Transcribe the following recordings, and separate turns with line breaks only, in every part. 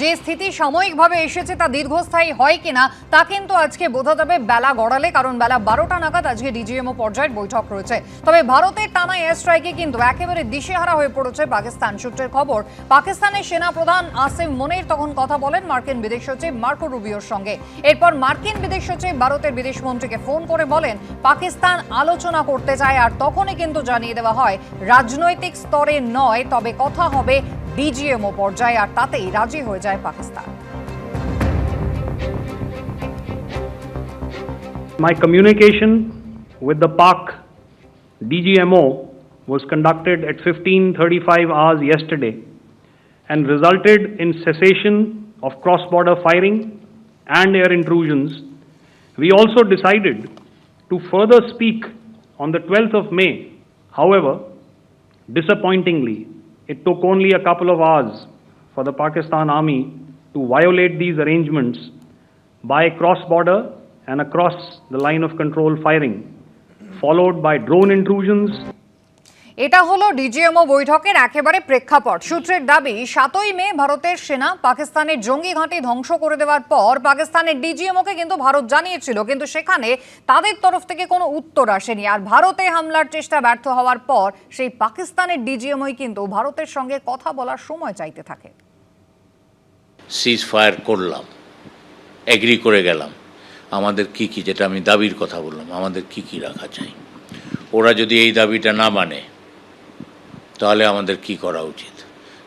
যে স্থিতি সাময়িকভাবে এসেছে তা দীর্ঘস্থায়ী হয় কিনা, তা কিন্তু আজকে বোঝা যাবে। বেলা গড়ালে, কারণ বেলা বারোটা নাগাদ আজকে ডিজিএমও পর্যায়ের বৈঠক রয়েছে। তবে ভারতের টানা এয়ার স্ট্রাইকে কিন্তু একেবারে দিশেহারা হয়ে পড়েছে পাকিস্তান সূত্রের খবর। পাকিস্তানের সেনা প্রধান আসিম মনির তখন কথা বলেন মার্কিন বিদেশ সচিব মার্কো রুবিওর সঙ্গে। এরপর মার্কিন বিদেশ সচিব ভারতের বিদেশ মন্ত্রীকে ফোন করে বলেন, পাকিস্তান আলোচনা করতে চায়, আর তখনই কিন্তু জানিয়ে দেওয়া হয়, রাজনৈতিক স্তরে নয়, তবে কথা হবে ডিজিএমও পর্যায়ে আর তাতেই রাজি হয়ে যায় Pakistan
My communication with the PAK DGMO was conducted at 15:35 hours yesterday and resulted in cessation of cross-border firing and air intrusions. We also decided to further speak on the 12th of May. However, disappointingly, it took only a couple of hours for the Pakistan Army to violate these arrangements by cross-border and across the line of control firing, followed by drone intrusions
এটা হলো DGMO বৈঠকের একেবারে প্রেক্ষাপট। সূত্রের দাবি, সাতই মে ভারতের সেনা পাকিস্তানের জঙ্গি ঘাঁটি ধ্বংস করে দেওয়ার পর পাকিস্তানের ডিজিএমওকে কিন্তু ভারত জানিয়েছিল, কিন্তু সেখানে তাদের তরফ থেকে কোনো উত্তর আসেনি। আর ভারতে হামলার চেষ্টা ব্যর্থ হওয়ার পর সেই পাকিস্তানের ডিজিএমওই কিন্তু ভারতের সঙ্গে কথা বলার সময় চাইতে থাকে।
সিজ ফায়ার করলাম এগ্রি করে গেলাম। আমাদের কি কি, যেটা আমি দাবির কথা বললাম, আমাদের কি কি রাখা চাই? ওরা যদি এই দাবিটা না মানে তাহলে আমাদের কি করা উচিত?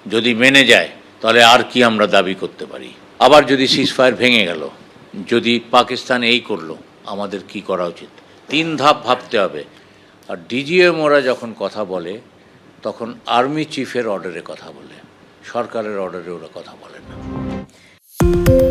যদি মেনে যায়, তাহলে আর কি আমরা দাবি করতে পারি? আবার যদি সিজ ফায়ার ভেঙে গেল, যদি পাকিস্তান এই করল, আমাদের কি করা উচিত? তিন ধাপ ভাবতে হবে। আর ডিজিএম ওরা যখন কথা বলে, তখন আর্মি চিফের অর্ডারে কথা বলে। সরকারের অর্ডারে ওরা কথা বলে না।